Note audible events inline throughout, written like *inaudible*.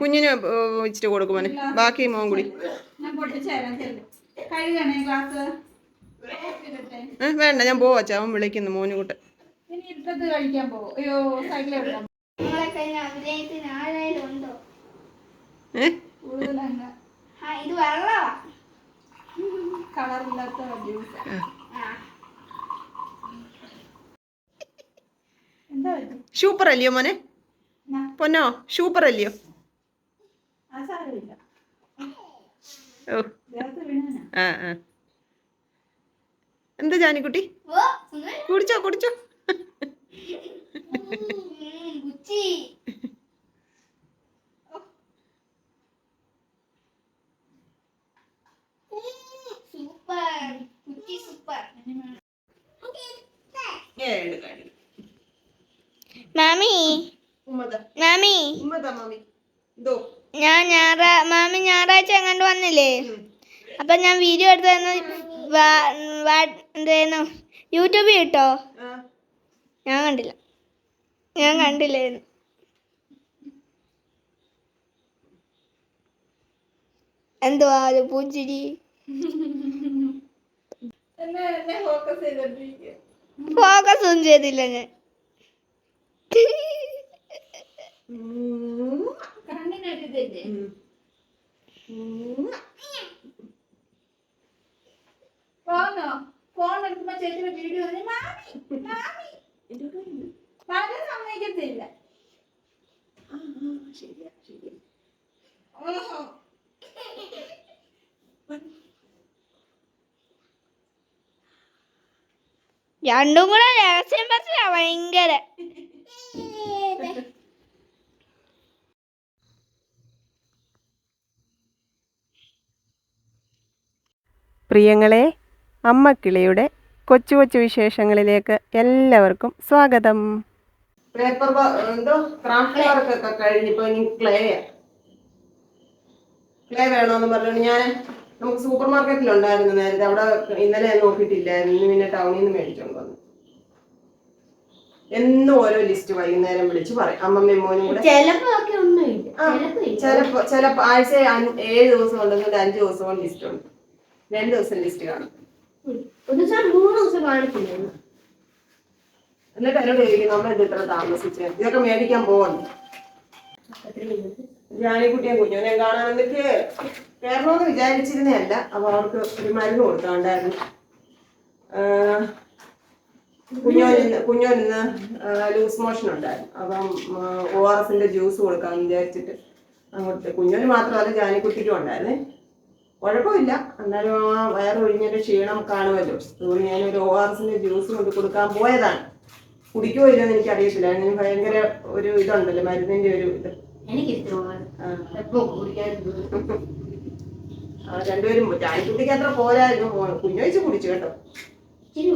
കുഞ്ഞിന് ഇച്ചിരി കൊടുക്കും മോനെ. ബാക്കി മോൻ കൂടി. വേണ്ട ഞാൻ പോവാ അവൻ വിളിക്കുന്നു മോന് കൂട്ട്. കളറില്ലാത്ത സൂപ്പർ അല്ലയോ മോനെ? പൊന്നോ സൂപ്പർ അല്ലയോ ആ സാരമില്ല. ഓ. ദേഹത്ത് വീണാ ആ ആ. എന്താ ജാനിക്കുട്ടി? കുടിച്ചോ കുടിച്ചോ. മാമി. മാമി. ഞാൻ ഞായറാ മാമി ഞായറാഴ്ച എങ്ങാണ്ട് വന്നില്ലേ? അപ്പൊ ഞാൻ വീഡിയോ എടുത്തു എന്തായിരുന്നു യൂട്യൂബിൽ കിട്ടോ ഞാൻ കണ്ടില്ല. ഞാൻ കണ്ടില്ലായിരുന്നു. എന്തുവാ ഒരു പൂച്ചിരി ഫോക്കസ് ഒന്നും ചെയ്തില്ല ഞാൻ. ഉം. ഫോണോ ഫോൺ എടുക്കുമ്പോ ചേച്ചിയുടെ വീഡിയോ മാമി മാമി. വളരെ സമ്മതിക്കത്തില്ല. ശരിയാ ശരിയാ. രണ്ടും കൂടെ രഹസ്യം പറ്റില്ല ഭയങ്കര. പ്രിയങ്ങളെ അമ്മക്കിളിയുടെ കൊച്ചു കൊച്ചു വിശേഷങ്ങളിലേക്ക് എല്ലാവർക്കും സ്വാഗതം. പേപ്പർ എന്തോ ക്രാഫ്റ്റ് വർക്ക് ഒക്കെ കഴിഞ്ഞിപ്പോ ഇനി ക്ലേ ക്ലേ വേണോന്ന് പറഞ്ഞു ഞാൻ നമുക്ക് സൂപ്പർ മാർക്കറ്റിലുണ്ടായിരുന്നു നേരത്തെ. അവിടെ ഇന്നലെ ഞാൻ നോക്കിയിട്ടില്ലായിരുന്നു. ഇന്ന് പിന്നെ ടൗണിൽ നിന്ന് മേടിച്ചോണ്ട് വന്നു. എന്നും ഓരോ ലിസ്റ്റ് വൈകുന്നേരം വിളിച്ച് പറയും. അമ്മമ്മയും മോനും കൂടെ. ചിലപ്പോ ചിലപ്പോ ആഴ്ച ഏഴ് ദിവസം ഉണ്ടെങ്കിൽ അഞ്ചു അഞ്ച് ദിവസം ലിസ്റ്റ് ഉണ്ട്. രണ്ട് ദിവസം ലിസ്റ്റ് കാണും. എന്നിട്ട് എന്നോട് ചോദിക്കും നമ്മൾ ഇത് ഇത്ര താമസിച്ച്? ഇതൊക്കെ മേടിക്കാൻ പോകുന്നു ജാനിക്കുട്ടിയും കുഞ്ഞുനെ കാണാൻ എന്നിട്ട് കയറണമെന്ന് വിചാരിച്ചിരുന്നതല്ല അപ്പൊ അവർക്ക് ഒരു മരുന്ന് കൊടുക്കാണ്ടായിരുന്നു. കുഞ്ഞോനിന്ന് കുഞ്ഞോനിന്ന് ലൂസ് മോഷൻ ഉണ്ടായിരുന്നു. അപ്പം ഒ ആർ എസിന്റെ ജ്യൂസ് കൊടുക്കാമെന്ന് വിചാരിച്ചിട്ട് അങ്ങോട്ട് കുഞ്ഞോന് മാത്രമല്ല ജാനിക്കുട്ടിക്കും ഉണ്ടായിരുന്നേ. കുഴപ്പമില്ല. എന്നാലും ആ വയറൊഴിഞ്ഞൊരു ക്ഷീണം കാണുമല്ലോ. അതുകൊണ്ട് ഞാനൊരു ഒ ആർ എസിന്റെ ജ്യൂസ് കൊണ്ട് കൊടുക്കാൻ പോയതാണ്. കുടിക്കുമോ ഇല്ലെന്ന് എനിക്ക് അറിയത്തില്ല അതിന് ഭയങ്കര ഒരു ഇതുണ്ടല്ലോ മരുന്നിന്റെ ഒരു ഇത്. എനിക്ക് ചായ കുട്ടിക്ക് രണ്ടുപേരും അത്ര പോരായിരുന്നു. കുഞ്ഞൊഴിച്ച് കുടിച്ചു കേട്ടോ. ഇച്ചിരി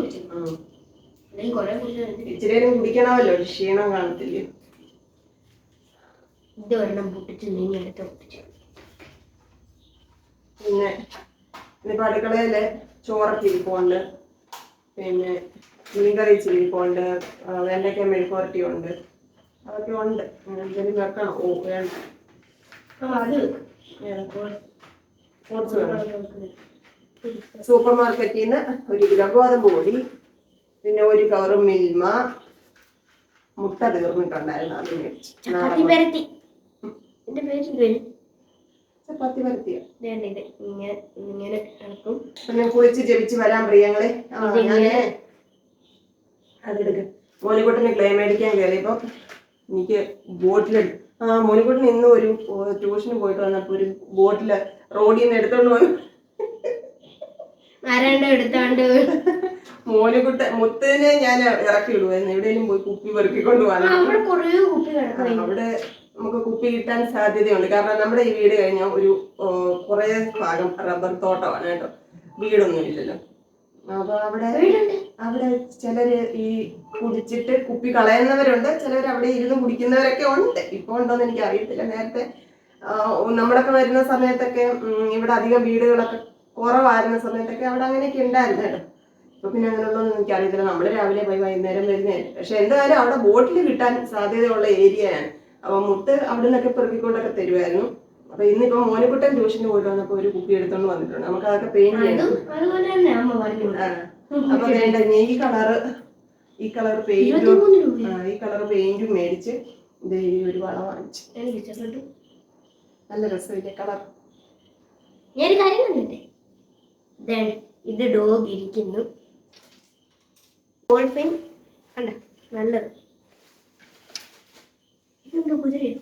കുടിക്കണമല്ലോ. ക്ഷീണം കാണത്തില്ലേ? ഇത് ഒരെണ്ണം പൊട്ടിച്ച് നീ അടുത്ത് പൊട്ടിച്ചു. പിന്നെ ഇനിയിപ്പോ അടുക്കളയിലെ ചോറൊക്കെ ഇരിപ്പുണ്ട്. പിന്നെ മീൻകറി ഇരിപ്പുണ്ട്. വെണ്ടയ്ക്ക മെഴുക്കുവരട്ടി ഉണ്ട്. അതൊക്കെ ഉണ്ട്. എന്തെങ്കിലും വെക്കണം. ഓ വേണ്ട. അത് ഓട്സ് വേണം. സൂപ്പർ മാർക്കറ്റിൽ നിന്ന് ഒരു കിലോ ഗോതമ്പ് പൊടി പിന്നെ ഒരു കവറ് മിൽമ മുട്ട തീർന്നിട്ടുണ്ടായിരുന്നു. അത് മേടിച്ചു. ചപ്പാത്തി പരത്തിയ? ഇങ്ങനെ ഇങ്ങനെ ഇളക്കും പിന്നെ കുളിച്ച് ജപിച്ച് വരാൻ പ്രിയങ്ങളെ അതെടുക്ക. മോനിക്കുട്ടിന് ക്ലേ മേടിക്കാൻ കയറിയപ്പോ എനിക്ക് ബോട്ടിൽ ആ മോനിക്കുട്ടിന് ഇന്ന് ഒരു ട്യൂഷന് പോയിട്ട് വന്നപ്പോ ഒരു ബോട്ടിൽ റോഡിൽ നിന്ന് എടുത്തോണ്ട് പോയി. ആരാണ്ട് എടുത്താണ്ട്. മോനിക്കുട്ട മുത്തേനെ ഞാൻ ഇറക്കി വിടുവായിരുന്നു. എവിടെയെങ്കിലും പോയി കുപ്പി പെറുക്കിക്കൊണ്ട് പോകാൻ അവിടെ കുറേ കുപ്പി കിടക്കും അവിടെ നമുക്ക് കുപ്പി കിട്ടാൻ സാധ്യതയുണ്ട്. കാരണം നമ്മുടെ ഈ വീട് കഴിഞ്ഞാൽ ഒരു കുറേ ഭാഗം റബ്ബർ തോട്ടമാണ് കേട്ടോ. വീടൊന്നും ഇല്ലല്ലോ. അപ്പൊ അവിടെ അവിടെ ചിലര് ഈ കുടിച്ചിട്ട് കുപ്പി കളയുന്നവരുണ്ട്. ചിലർ അവിടെ ഇരുന്ന് കുടിക്കുന്നവരൊക്കെ ഉണ്ട്. ഇപ്പൊ ഉണ്ടോന്ന് എനിക്ക് അറിയത്തില്ല. നേരത്തെ നമ്മളൊക്കെ വരുന്ന സമയത്തൊക്കെ ഇവിടെ അധികം വീടുകളൊക്കെ കുറവായിരുന്ന സമയത്തൊക്കെ അവിടെ അങ്ങനെയൊക്കെ ഉണ്ടായിരുന്നു കേട്ടോ. ഇപ്പൊ പിന്നെ അങ്ങനെയുള്ളതൊന്നും എനിക്കറിയത്തില്ല. നമ്മൾ രാവിലെ പോയി വൈകുന്നേരം വരുന്നതായിരുന്നു പക്ഷെ എന്തായാലും അവിടെ ബോട്ടിൽ കിട്ടാൻ സാധ്യതയുള്ള ഏരിയയാണ്. അപ്പൊ മുത്ത് അവിടെ നിന്നൊക്കെ പെറുക്കിക്കൊണ്ടൊക്കെ തരുമായിരുന്നു അപ്പൊ ഇന്നിപ്പോ മോനിക്കുട്ടൻ ട്യൂഷന് പോയിട്ട് വന്നപ്പോ ഒരു കുപ്പി എടുത്തോണ്ട് വന്നിട്ടുണ്ട്. നമുക്ക് അതൊക്കെ പെയിന്റ് ചെയ്യണം. അപ്പൊ വേണ്ട ഈ കളറ് ഈ കളർ പെയിന്റും ഈ കളർ പെയിന്റും മേടിച്ച് ഇത് ഈ ഒരു വള വാങ്ങിച്ചു. നല്ല രസമില്ലേ കളർ? ഞാൻ കാര്യം കണ്ടിട്ടെ? ഇത് ഡോഗ് ഇരിക്കുന്നു. ബോൾ കണ്ട? നല്ലത്. ഇതെന്താ കുതിരയോ?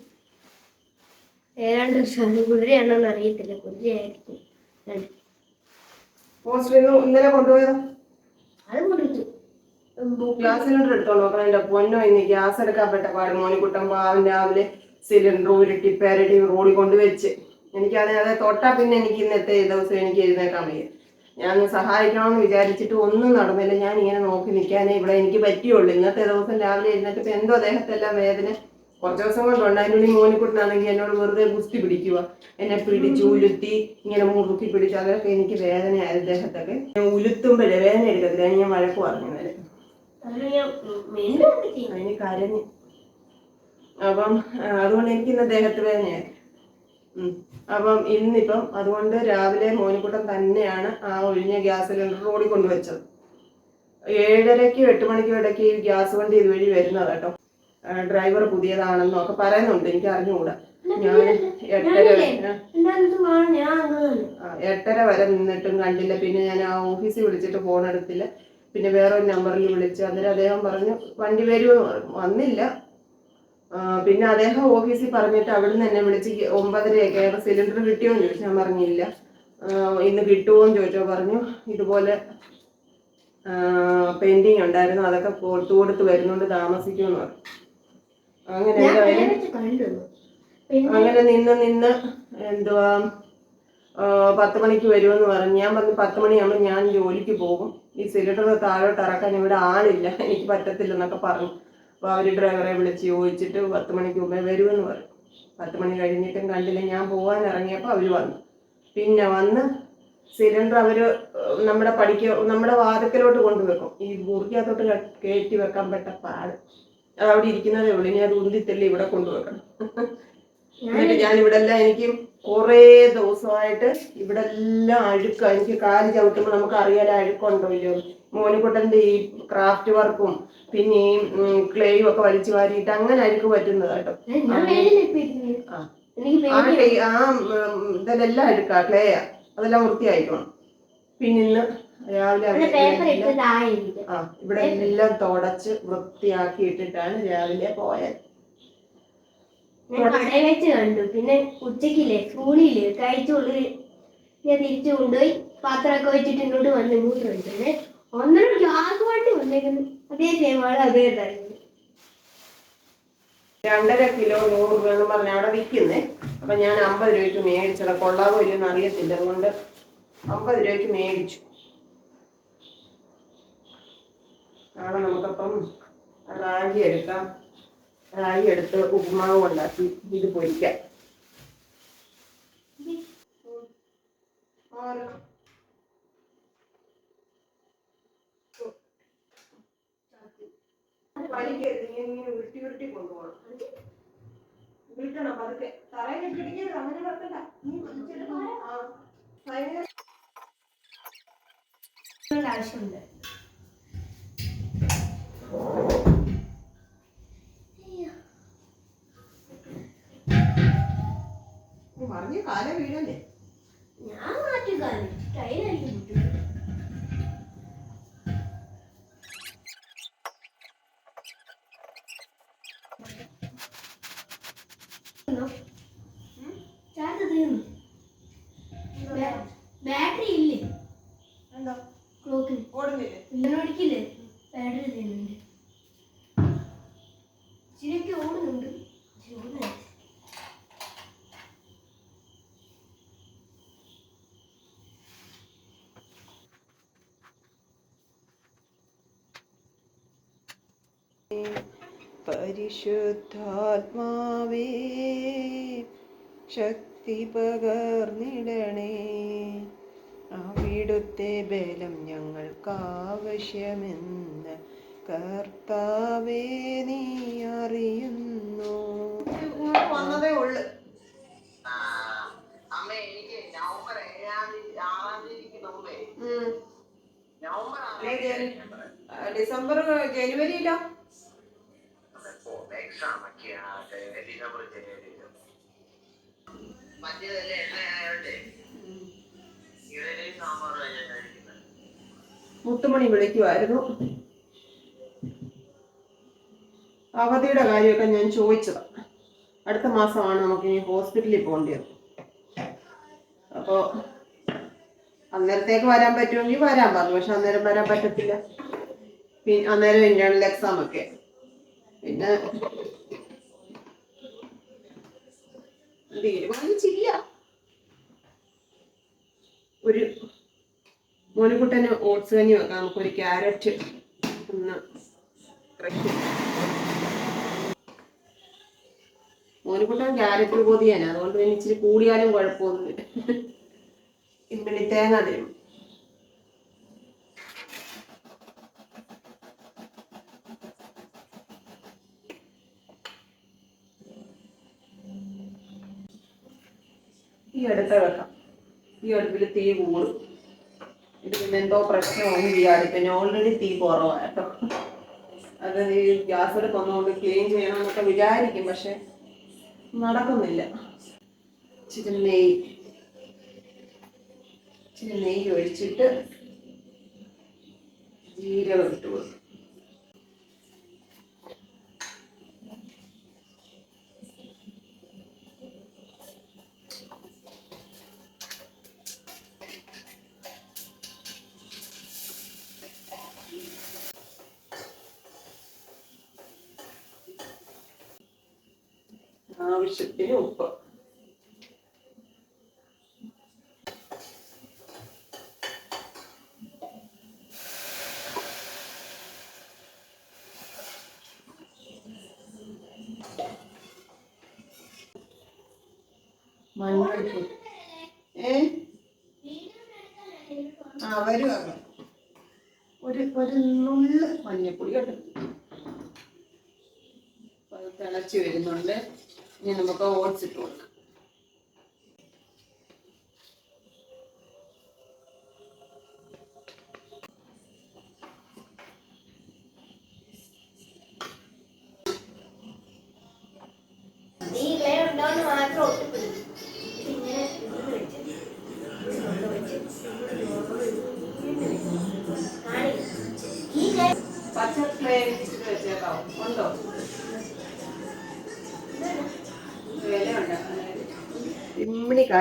ഏതാണ്ട് സാധനം കുതിരയാണോന്ന് അറിയത്തില്ല. കുതിരയായിരിക്കും. ഇന്നലെ കൊണ്ടുപോയതാ? അത് കൊടുത്തു ഗ്യാസ് സിലിണ്ടർ എടുത്തോണ്ട് നോക്കണം. എന്റെ പൊന്നോ ഇന്ന് ഗ്യാസ് എടുക്കാൻ പെട്ട പാട്. മോനിക്കുട്ടൻ പാവം രാവിലെ സിലിണ്ടർ ഉരുട്ടി പെരടി റോഡിൽ കൊണ്ടുവച്ച്. എനിക്ക് എനിക്കത് തൊട്ടാ പിന്നെ എനിക്ക് ഇന്നത്തെ ദിവസം എനിക്ക് എഴുന്നേക്കാൻ വയ്യ. ഞാൻ സഹായിക്കണമെന്ന് വിചാരിച്ചിട്ട് ഒന്നും നടന്നില്ല. ഞാൻ ഇങ്ങനെ നോക്കി നിൽക്കാനേ ഇവിടെ എനിക്ക് പറ്റിയുള്ളൂ. ഇന്നത്തെ ദിവസം രാവിലെ എഴുന്നേറ്റപ്പോൾ എന്തോ ദേഹത്തെല്ലാം വേദന. കുറച്ച് ദിവസം കൊണ്ടുണ്ട് അതിനുള്ളിൽ മോനിക്കുട്ടനാണെങ്കിൽ എന്നോട് വെറുതെ ഗുസ്തി പിടിക്കുക. എന്നെ പിടിച്ച് ഉലുത്തി ഇങ്ങനെ മുറുക്കി പിടിച്ച് അതൊക്കെ എനിക്ക് വേദനയായ ദേഹത്തൊക്കെ. ഞാൻ ഉലുത്തുമ്പോഴേ വേദന എടുക്കത്തില്ല. ഞാൻ വഴക്ക് പറഞ്ഞു വരെ അതിന് കരഞ്ഞ്. അപ്പം അതുകൊണ്ട് എനിക്ക് ഇന്ന് ദേഹത്ത് വേദനയായി. അപ്പം ഇന്നിപ്പം അതുകൊണ്ട് രാവിലെ മോനിക്കുട്ടൻ തന്നെയാണ് ആ ഒഴിഞ്ഞ ഗ്യാസ് സിലിണ്ടർ ഓടിക്കൊണ്ടുവച്ചത് കൊണ്ടുവച്ചത്. ഏഴരയ്ക്കും എട്ട് മണിക്കും ഇടയ്ക്ക് ഈ ഗ്യാസ് വണ്ടി ഇതുവഴി വരുന്നത് കേട്ടോ. ഡ്രൈവർ പുതിയതാണെന്നോ ഒക്കെ പറയുന്നുണ്ട്. എനിക്ക് അറിഞ്ഞുകൂടാ. ഞാൻ എട്ടര എട്ടര വരെ നിന്നിട്ടും കണ്ടില്ല. പിന്നെ ഞാൻ ആ ഓഫീസിൽ വിളിച്ചിട്ട് ഫോൺ എടുത്തില്ല. പിന്നെ വേറൊരു നമ്പറിൽ വിളിച്ചു. അന്നേരം അദ്ദേഹം പറഞ്ഞു വണ്ടി വരും വന്നില്ല. പിന്നെ അദ്ദേഹം ഓഫീസിൽ പറഞ്ഞിട്ട് അവിടുന്ന് എന്നെ വിളിച്ച് ഒമ്പതരയൊക്കെ സിലിണ്ടർ കിട്ടിയോന്ന് ചോദിച്ചു. ഞാൻ പറഞ്ഞില്ല. ഇന്ന് ഇന്ന് കിട്ടുമോന്ന് ചോദിച്ചോ പറഞ്ഞു ഇതുപോലെ പെയിന്റിങ് ഉണ്ടായിരുന്നു. അതൊക്കെ കൊടുത്തു കൊടുത്ത് വരുന്നുണ്ട് താമസിക്കുമെന്ന് പറഞ്ഞു. അങ്ങനെ അങ്ങനെ നിന്ന് നിന്ന് എന്തുവാ പത്ത് മണിക്ക് വരുമെന്ന് പറഞ്ഞു. ഞാൻ പറഞ്ഞു പത്ത് മണിയാകുമ്പോൾ ഞാൻ ജോലിക്ക് പോകും. ഈ സിലിണ്ടർ താഴോട്ട് ഇറക്കാൻ ഇവിടെ ആളില്ല. എനിക്ക് പറ്റത്തില്ലെന്നൊക്കെ പറഞ്ഞു. അപ്പോൾ അവർ ഡ്രൈവറെ വിളിച്ച് ചോദിച്ചിട്ട് പത്ത് മണിക്ക് മുമ്പേ വരുമെന്ന് പറഞ്ഞു. പത്ത് മണി കഴിഞ്ഞിട്ടും കണ്ടില്ല. ഞാൻ പോകാൻ ഇറങ്ങിയപ്പോൾ അവർ വന്നു. പിന്നെ വന്ന് സിലിണ്ടർ അവർ നമ്മുടെ പഠിക്ക നമ്മുടെ വാതക്കലോട്ട് കൊണ്ടുവെക്കും. ഈ മുറിക്കകത്തോട്ട് കയറ്റി വെക്കാൻ പെട്ട പാട്. അവിടെ ഇരിക്കുന്ന ഉള്ളൂ ഇനി അത് ഉന്തിത്തള്ളി ഇവിടെ കൊണ്ടുവെക്കണം. എന്നിട്ട് ഞാൻ ഇവിടെ എല്ലാം എനിക്ക് കുറേ ദിവസമായിട്ട് ഇവിടെ എല്ലാം അഴുക്ക. എനിക്ക് കാൽ ചവിട്ടുമ്പോൾ നമുക്ക് അറിയാൻ അഴുക്കുണ്ടോ ഇല്ലയോ. മോനിക്കുട്ടന്റെ ഈ ക്രാഫ്റ്റ് വർക്കും പിന്നെ ഈ ക്ലേയും ഒക്കെ വലിച്ചു വാരിയിട്ട് അങ്ങനെ അഴുക്ക് പറ്റുന്നത് കേട്ടോ. ആ. ക്ലേ ആ. ഉം, ഇതെല്ലാം അഴുക്കാ ക്ലേയാ അതെല്ലാം വൃത്തിയായിക്കണം. പിന്നെ ഇന്ന് രാവിലെ ആ ഇവിടെ എല്ലാം തുടച്ച് വൃത്തിയാക്കി ഇട്ടിട്ടാണ് രാവിലെ പോയത്. കടയിൽ വെച്ച് കണ്ടു. പിന്നെ ഉച്ചക്കില്ലേ സ്കൂളിൽ കഴിച്ചുകൊണ്ട് ഞാൻ തിരിച്ചു കൊണ്ടുപോയി പാത്രമൊക്കെ വെച്ചിട്ട് ഇങ്ങോട്ട് വന്ന് ഇങ്ങോട്ട് വന്നിട്ടുണ്ട് ഒന്നര ഗ്യാസ് വണ്ടി വന്നേക്കുന്നു. അതേ സെയിം അതേ തരുന്നത് രണ്ടര കിലോ നൂറ് രൂപ എന്ന് പറഞ്ഞ അവിടെ വിൽക്കുന്നേ അപ്പൊ ഞാൻ അമ്പത് രൂപയ്ക്ക് മേടിച്ചത്. കൊള്ളാമോ ഇല്ലെന്ന് അറിയത്തില്ല. അതുകൊണ്ട് അമ്പത് രൂപയ്ക്ക് മേടിച്ചു. നാളെ നമുക്കപ്പം റാഗി എടുക്കാം. റാഗി എടുത്ത് ഉപ്പുമാവ് ഉണ്ടാക്കി ഇത് പൊരിക്കാം. വലിക്കരുത്. നീ ഇങ്ങനെ ഉരുട്ടി ഉരുട്ടി കൊണ്ടുപോകണം. പതുക്കെ. തറയിൽ അങ്ങനെ വെക്കണ്ട. നീ ആവശ്യമുണ്ട്. മറിഞ്ഞ കാല വീഴല്ലേ? പരിശുദ്ധാത്മാവേ ശക്തി പകർന്നിടണേ. അവിടുത്തെ ബലം ഞങ്ങൾക്കാവശ്യമെന്ന് കർത്താവേ നീ അറിയുന്നു. വന്നതേ ഉള്ളു. അമ്മ എനിക്ക് നവംബർ ഡിസംബർ ജനുവരിയിലോ? മുത്തുമണി വിളിക്കുമായിരുന്നു അവധിയുടെ കാര്യമൊക്കെ ഞാൻ ചോദിച്ചതാ. അടുത്ത മാസമാണ് നമുക്ക് ഇനി ഹോസ്പിറ്റലിൽ പോകേണ്ടത് അപ്പോൾ അന്നേരത്തേക്ക് വരാൻ പറ്റുമെങ്കിൽ വരാൻ പറഞ്ഞു. പക്ഷെ അന്നേരം വരാൻ പറ്റത്തില്ല. പിന്നെ അന്നേരം ഇന്റേണൽ എക്സാം ഒക്കെ. പിന്നെ തീരുമാനിച്ചില്ല ഒരു മോനുകുട്ടന് ഓട്സ് കഞ്ഞി വെക്കാം. നമുക്കൊരു ക്യാരറ്റ് ഒന്ന് മോനുകുട്ടൻ ക്യാരറ്റ് പൊതിയാണ് അതുകൊണ്ട് പിന്നെ ഇച്ചിരി കൂടിയാലും കുഴപ്പമൊന്നുമില്ല. ഇന്നലെ തേങ്ങ തരും. ഈ അടുത്ത വെക്കാം. ഈ അടുപ്പിൽ തീ കൂടും. ഇത് പിന്നെ എന്തോ പ്രശ്നമാണ് ഈ അടുപ്പിന് ഓൾറെഡി തീ കുറവാണ് കേട്ടോ. അത് ഈ ഗ്യാസ് അടുപ്പ് ഒന്നുകൊണ്ട് ക്ലീൻ ചെയ്യണം എന്നൊക്കെ വിചാരിക്കും പക്ഷെ നടക്കുന്നില്ല. ഇച്ചിരി നെയ്യ്. ഇച്ചിരി നെയ്യ് ഒഴിച്ചിട്ട് ജീരകം ഇട്ട് കൊടുക്കും. ആവശ്യത്തിന് ഉപ്പ് മഞ്ഞൾപ്പൊടി ഏ? ആ ഒരു ഒരു നുള്ള് മഞ്ഞപ്പൊടി കേട്ടോ തിളച്ച് വരുന്നുണ്ട്. ഇനി നമുക്ക് ഓട്സ് ഇട്ട്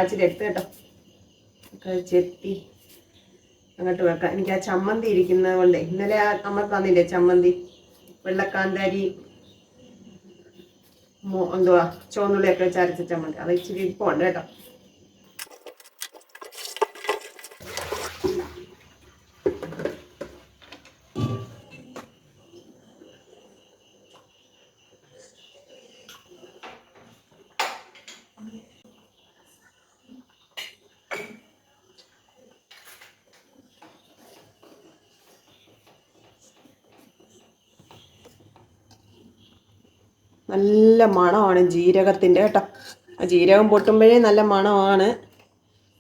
കാച്ചിൽ എടുത്ത് കേട്ടോ. ചെത്തി അങ്ങോട്ട് വെക്കാം. എനിക്ക് ആ ചമ്മന്തി ഇരിക്കുന്നത് കൊണ്ട് ഇന്നലെ ആ നമ്മൾ തന്നില്ലേ ചമ്മന്തി? വെള്ളക്കാന്താരി എന്തുവാ? ചുവന്നുള്ളിയൊക്കെ ചരച്ച ചമ്മന്തി. അത് ഇച്ചിരി ഇരിപ്പുണ്ട് കേട്ടോ. നല്ല മണമാണ് ജീരകത്തിന്റെ കേട്ടോ. ആ ജീരകം പൊട്ടുമ്പോഴേ നല്ല മണമാണ്.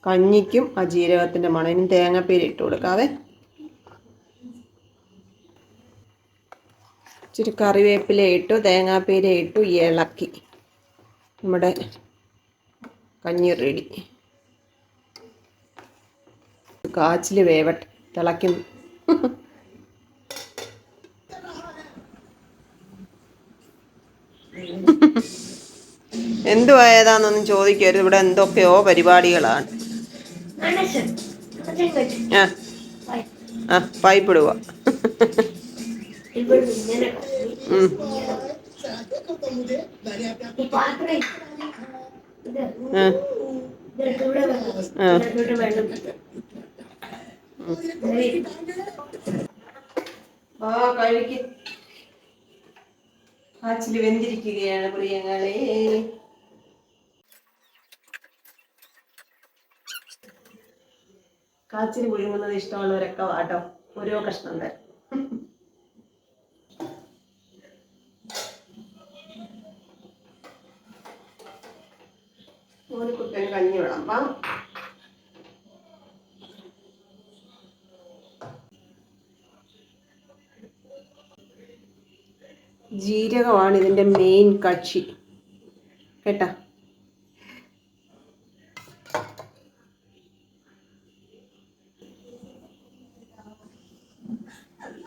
കഞ്ഞിക്കും ആ ജീരകത്തിന്റെ മണം. ഇനി തേങ്ങാപ്പേര് ഇട്ട് കൊടുക്കാവേ. ഇച്ചിരി കറിവേപ്പില ഇട്ടു തേങ്ങാപ്പീര ഇട്ടു ഇളക്കി. നമ്മുടെ കഞ്ഞി റെഡി. കാച്ചിൽ വേവട്ടെ. തിളയ്ക്കുന്നു *laughs* എന്തുവാ ഏതാന്നൊന്നും ചോദിക്കരുത്. ഇവിടെ എന്തൊക്കെയോ പരിപാടികളാണ്. ആ. ആ പൈപ്പ് ഇടുക ആ, ഇതെടുത്ത് ഇവിടെ വെക്കണം. ആ. ഇതിനകത്തോട്ട് വെള്ളം വെക്കണം. ഇങ്ങനെ ആ കഴിക്ക് കാച്ചിൽ വെന്തിരിക്കുകയാണ് പ്രിയങ്ങളെ. കാച്ചിൽ പുഴുങ്ങുന്നത് ഇഷ്ടമുള്ളവരൊക്കെ വാട്ടോ. ഓരോ കഷ്ണം തരാം. ഒരു കുട്ടൻ കഞ്ഞി വിളമ്പാം. ജീരകമാണ് ഇതിന്റെ മെയിൻ കക്ഷി. കേട്ടാ?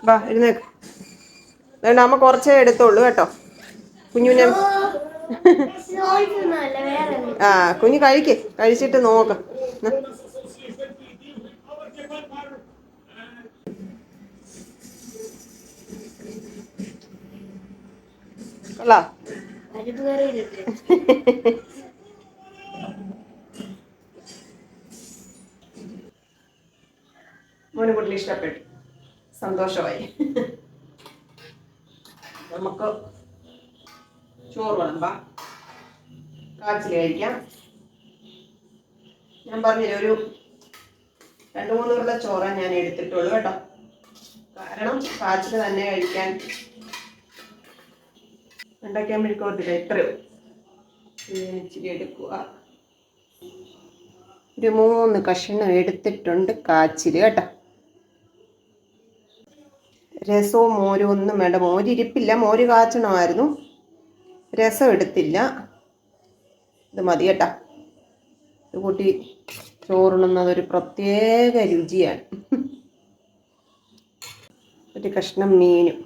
വാ ഇരുന്നേക്ക്. വേണ്ട അമ്മ കുറച്ചേ എടുത്തോളൂ കേട്ടോ. വേറെ ഒന്നും. ആ കുഞ്ഞു കഴിക്കേ. കഴിച്ചിട്ട് നോക്ക്. മോന് കൂടുതൽ ഇഷ്ടപ്പെട്ടു. സന്തോഷമായി. നമുക്ക് ചോറ് വിളമ്പാം കാച്ചിൽ കഴിക്കാം. ഞാൻ പറഞ്ഞില്ല ഒരു രണ്ട് മൂന്ന് ഉരുള ചോറ ഞാൻ എടുത്തിട്ടുള്ളൂ കേട്ടോ. കാരണം കാച്ചിൽ തന്നെ കഴിക്കാൻ ഉണ്ടാക്കാൻ ഇത്രയോ ഇത്രയും ഇച്ചിരി എടുക്കുക. ഒരു മൂന്ന് കഷ്ണം എടുത്തിട്ടുണ്ട് കാച്ചിൽ കേട്ടോ. രസവും മോരും ഒന്നും വേണ്ട. മോര് ഇരിപ്പില്ല മോര് കാച്ചണമായിരുന്നു. രസം എടുത്തില്ല. ഇത് മതി കേട്ടാ. ഇത് കൂട്ടി ചോറുണ്ണുന്നത് ഒരു പ്രത്യേക രുചിയാണ്. ഒരു കഷ്ണം മീനും.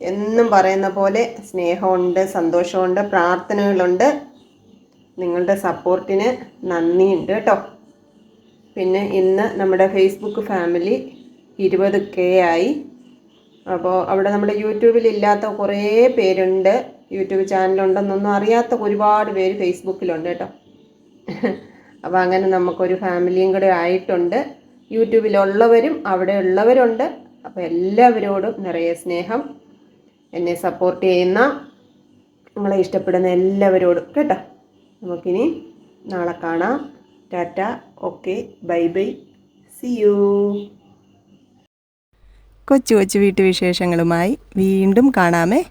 എന്നും പറയുന്ന പോലെ സ്നേഹമുണ്ട് സന്തോഷമുണ്ട് പ്രാർത്ഥനകളുണ്ട്. നിങ്ങളുടെ സപ്പോർട്ടിന് നന്ദിയുണ്ട് കേട്ടോ. പിന്നെ ഇന്ന് നമ്മുടെ ഫേസ്ബുക്ക് ഫാമിലി ഇരുപത് കെ ആയി. അപ്പോൾ അവിടെ നമ്മുടെ യൂട്യൂബിൽ ഇല്ലാത്ത കുറേ പേരുണ്ട്. യൂട്യൂബ് ചാനലുണ്ടെന്നൊന്നും അറിയാത്ത ഒരുപാട് പേര് ഫേസ്ബുക്കിലുണ്ട് കേട്ടോ. അപ്പോൾ അങ്ങനെ നമുക്കൊരു ഫാമിലിയും കൂടെ ആയിട്ടുണ്ട്. യൂട്യൂബിലുള്ളവരും അവിടെ ഉള്ളവരുണ്ട്. അപ്പോൾ എല്ലാവരോടും നിറയെ സ്നേഹം. എന്നെ സപ്പോർട്ട് ചെയ്യുന്ന നിങ്ങളെ ഇഷ്ടപ്പെടുന്ന എല്ലാവരോടും കേട്ടോ. നമുക്കിനി നാളെ കാണാം. Tata okay bye bye. See you കൊച്ചു കൊച്ചു വീട്ടുവിശേഷങ്ങളുമായി വീണ്ടും കാണാമേ.